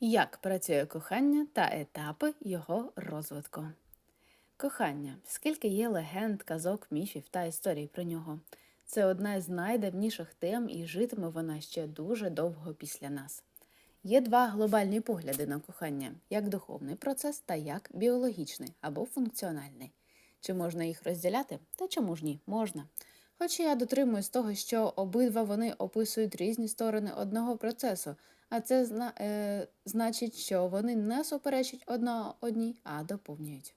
Як працює кохання та етапи його розвитку? Кохання. Скільки є легенд, казок, міфів та історій про нього. Це одна з найдавніших тем, і житиме вона ще дуже довго після нас. Є два глобальні погляди на кохання: як духовний процес та як біологічний або функціональний. Чи можна їх розділяти? Та чому ж ні? Можна. Хоч я дотримуюсь того, що обидва вони описують різні сторони одного процесу, а це зна... е... значить, що вони не суперечать одна одній, а доповнюють.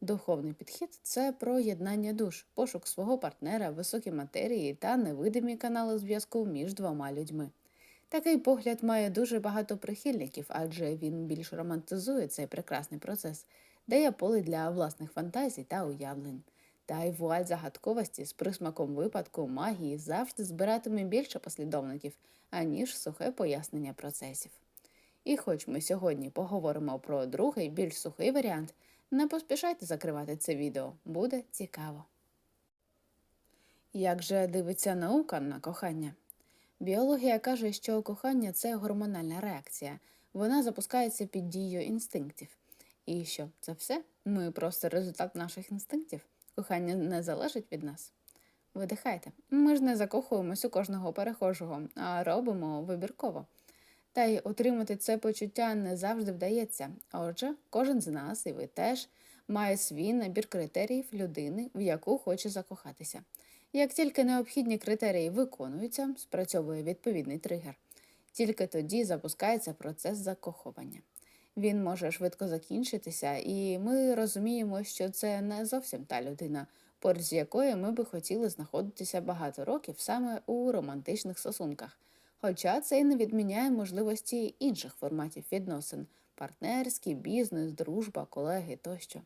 Духовний підхід це про єднання душ, пошук свого партнера, високі матерії та невидимі канали зв'язку між двома людьми. Такий погляд має дуже багато прихильників, адже він більш романтизує цей прекрасний процес, дає поле для власних фантазій та уявлень. Та й вуаль загадковості з присмаком випадку магії завжди збиратиме більше послідовників, аніж сухе пояснення процесів. І хоч ми сьогодні поговоримо про другий, більш сухий варіант, не поспішайте закривати це відео, буде цікаво. Як же дивиться наука на кохання? Біологія каже, що кохання це гормональна реакція, вона запускається під дією інстинктів. І що це все? Ми просто результат наших інстинктів. Кохання не залежить від нас. Видихайте, ми ж не закохуємось у кожного перехожого, а робимо вибірково. Та й отримати це почуття не завжди вдається. Отже, кожен з нас, і ви теж, має свій набір критеріїв людини, в яку хоче закохатися. Як тільки необхідні критерії виконуються, спрацьовує відповідний тригер. Тільки тоді запускається процес закохування. Він може швидко закінчитися, і ми розуміємо, що це не зовсім та людина, поруч з якою ми би хотіли знаходитися багато років саме у романтичних стосунках. Хоча це й не відміняє можливості інших форматів відносин партнерські, бізнес, дружба, колеги тощо.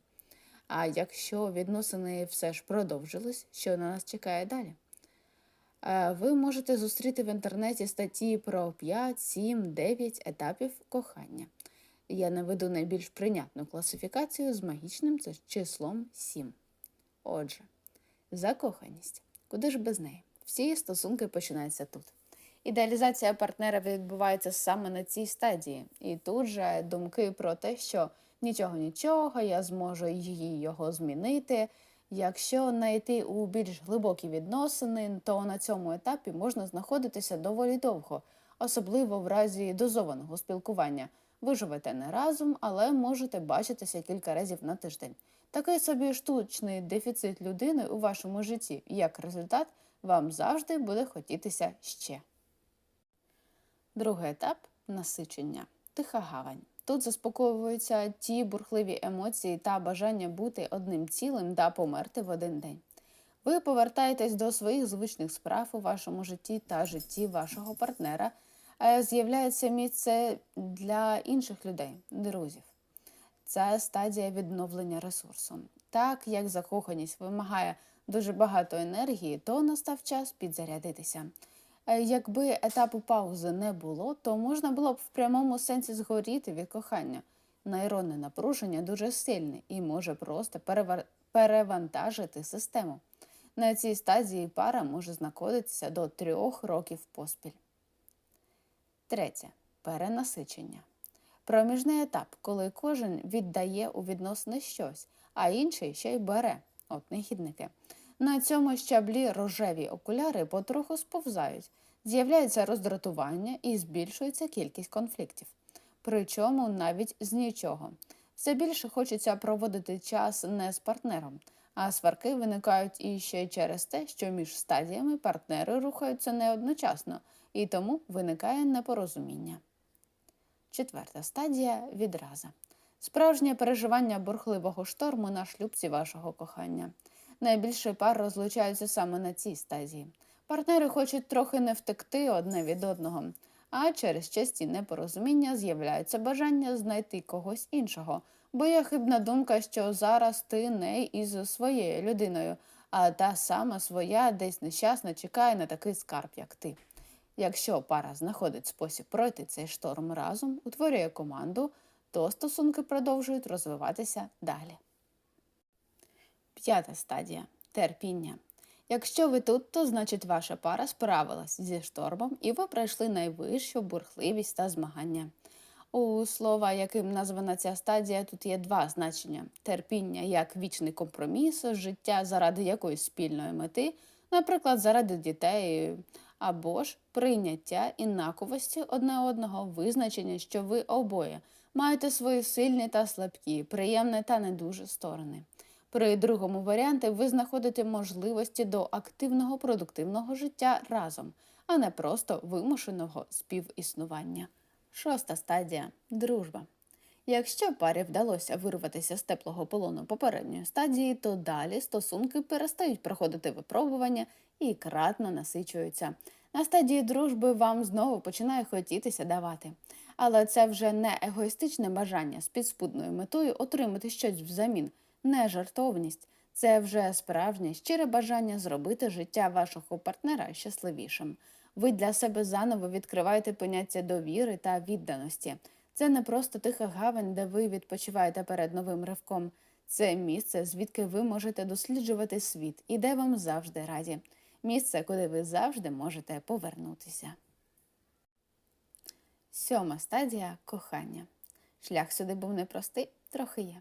А якщо відносини все ж продовжились, що на нас чекає далі? Ви можете зустріти в інтернеті статті про 5, 7, 9 етапів кохання. Я наведу найбільш прийнятну класифікацію з магічним числом 7. Отже, закоханість. Куди ж без неї? Всі стосунки починаються тут. Ідеалізація партнера відбувається саме на цій стадії, і тут же думки про те, що нічого нічого, я зможу її його змінити. Якщо знайти у більш глибокі відносини, то на цьому етапі можна знаходитися доволі довго, особливо в разі дозованого спілкування. Ви живете не разом, але можете бачитися кілька разів на тиждень. Такий собі штучний дефіцит людини у вашому житті, як результат, вам завжди буде хотітися ще. Другий етап насичення, тиха гавань. Тут заспокоюються ті бурхливі емоції та бажання бути одним цілим та померти в один день. Ви повертаєтесь до своїх звичних справ у вашому житті та житті вашого партнера, з'являється місце для інших людей, друзів. Це стадія відновлення ресурсу. Так як закоханість вимагає дуже багато енергії, то настав час підзарядитися. Е, якби етапу паузи не було, то можна було б в прямому сенсі згоріти від кохання. Нейронне напруження дуже сильне і може просто перевантажити систему. На цій стадії пара може знаходитися до трьох років поспіль. Третє перенасичення. Проміжний етап, коли кожен віддає у відносини щось, а інший ще й бере от негідники. На цьому щаблі рожеві окуляри потроху сповзають, з'являється роздратування і збільшується кількість конфліктів. Причому навіть з нічого. Все більше хочеться проводити час не з партнером, а сварки виникають і ще через те, що між стадіями партнери рухаються не одночасно, і тому виникає непорозуміння. Четверта стадія відраза. Справжнє переживання бурхливого шторму на шлюбці вашого кохання. Найбільше пар розлучаються саме на цій стадії. Партнери хочуть трохи не втекти одне від одного, а через часті непорозуміння з'являється бажання знайти когось іншого, бо є хибна думка, що зараз ти не із своєю людиною, а та сама своя десь нещасна чекає на такий скарб, як ти. Якщо пара знаходить спосіб пройти цей шторм разом, утворює команду, то стосунки продовжують розвиватися далі. П'ята стадія терпіння. Якщо ви тут, то значить ваша пара справилась зі штормом і ви пройшли найвищу бурхливість та змагання. У слова, яким названа ця стадія, тут є два значення: терпіння як вічний компроміс, життя заради якоїсь спільної мети, наприклад, заради дітей, або ж прийняття інаковості одне одного, визначення, що ви обоє маєте свої сильні та слабкі, приємні та не дуже сторони. При другому варіанті ви знаходите можливості до активного продуктивного життя разом, а не просто вимушеного співіснування. Шоста стадія дружба. Якщо парі вдалося вирватися з теплого полону попередньої стадії, то далі стосунки перестають проходити випробування і кратно насичуються. На стадії дружби вам знову починає хотітися давати. Але це вже не егоїстичне бажання з підспудною метою отримати щось взамін, не жартовність. Це вже справжнє щире бажання зробити життя вашого партнера щасливішим. Ви для себе заново відкриваєте поняття довіри та відданості. Це не просто тиха гавань, де ви відпочиваєте перед новим ривком. Це місце, звідки ви можете досліджувати світ і де вам завжди раді. Місце, куди ви завжди можете повернутися. Сьома стадія кохання. Шлях сюди був непростий, трохи є.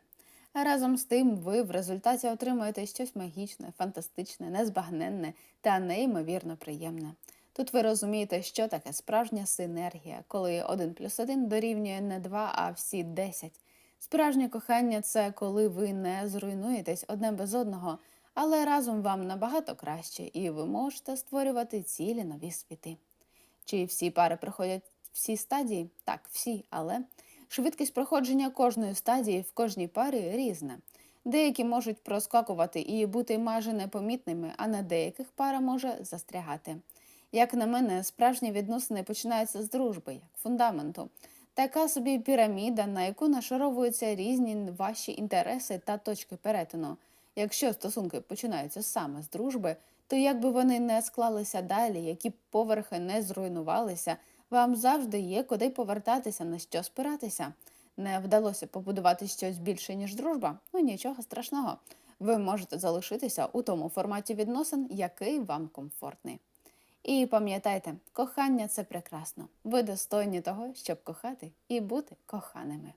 А разом з тим ви в результаті отримуєте щось магічне, фантастичне, незбагненне та неймовірно приємне. Тут ви розумієте, що таке справжня синергія, коли один плюс один дорівнює не два, а всі десять. Справжнє кохання це коли ви не зруйнуєтесь одне без одного, але разом вам набагато краще, і ви можете створювати цілі нові світи. Чи всі пари проходять всі стадії? Так, всі, але швидкість проходження кожної стадії в кожній парі різна. Деякі можуть проскакувати і бути майже непомітними, а на деяких пара може застрягати. Як на мене, справжні відносини починаються з дружби, як фундаменту. Така собі піраміда, на яку нашаровуються різні ваші інтереси та точки перетину. Якщо стосунки починаються саме з дружби, то якби вони не склалися далі, які б поверхи не зруйнувалися, вам завжди є куди повертатися, на що спиратися. Не вдалося побудувати щось більше, ніж дружба, ну нічого страшного. Ви можете залишитися у тому форматі відносин, який вам комфортний. І пам'ятайте, кохання це прекрасно. Ви достойні того, щоб кохати і бути коханими.